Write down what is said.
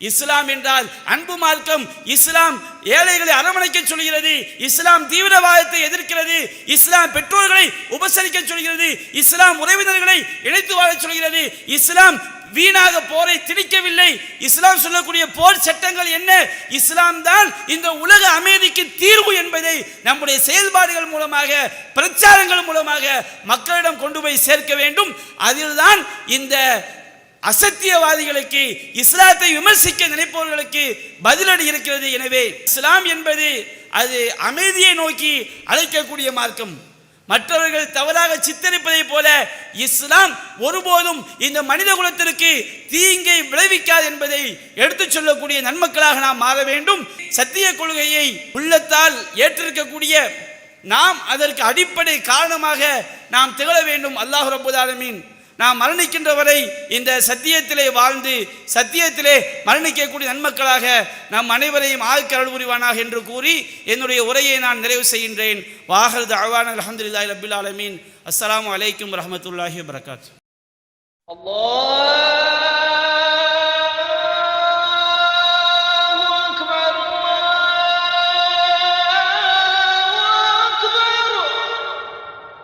இஸ்லாம் என்றால் அன்பு மார்க்கம் இஸ்லாம் ஏழைகளை அரவணைக்க சொல்கிறது இஸ்லாம் தீவிரவாதத்தை எதிர்க்கிறது இஸ்லாம் பெற்றோர்களை உபசரிக்க சொல்கிறது இஸ்லாம் உறவினர்களை இணைத்து வாழ சொல்கிறது இஸ்லாம் வீணாக போரை திணிக்கவில்லை இஸ்லாம் சொல்லக்கூடிய போர் சட்டங்கள் என்ன இஸ்லாம் தான் இந்த உலக அமைதிக்கு தீர்வு என்பதை நம்முடைய செயல்பாடுகள் மூலமாக பிரச்சாரங்கள் மூலமாக மக்களிடம் கொண்டு போய் சேர்க்க வேண்டும். அதில்தான் இந்த அசத்தியவாதிகளுக்கு இஸ்லாத்தை விமர்சிக்க நினைப்பவர்களுக்கு பதிலடி இருக்கிறது எனவே இஸ்லாம் என்பது அது அமைதியை நோக்கி அழைக்கக்கூடிய மார்க்கம். மற்றவர்கள் தவறாக சித்தரிப்பதைப் போல இஸ்லாம் ஒருபோதும் இந்த மனித குலத்திற்கு தீங்கை விளைவிக்காது என்பதை எடுத்துச் சொல்லக்கூடிய நன்மக்களாக நாம் மாற வேண்டும். சத்திய கொள்கையை உள்ளத்தால் ஏற்றிருக்கக்கூடிய நாம் அதற்கு அடிப்படை காரணமாக நாம் திகழ வேண்டும். அல்லாஹ் ரபுதாலமீன் நான் மரணிக்கின்ற வரை இந்த சத்தியத்திலே வாழ்ந்து சத்தியத்திலே மரணிக்கக்கூடிய நன்மக்களாக நம் அனைவரையும் ஆழ்கரல் புரிவானாக என்று கூறி என்னுடைய உரையை நான் நிறைவு செய்கின்றேன். வாகரது அழ்வான அலமதுல்லாஹி ரபுல் ஆலமீன். அஸ்லாம் வலைக்கம் வரமத்துல்லாஹி வரகாத் அல்லாஹ்!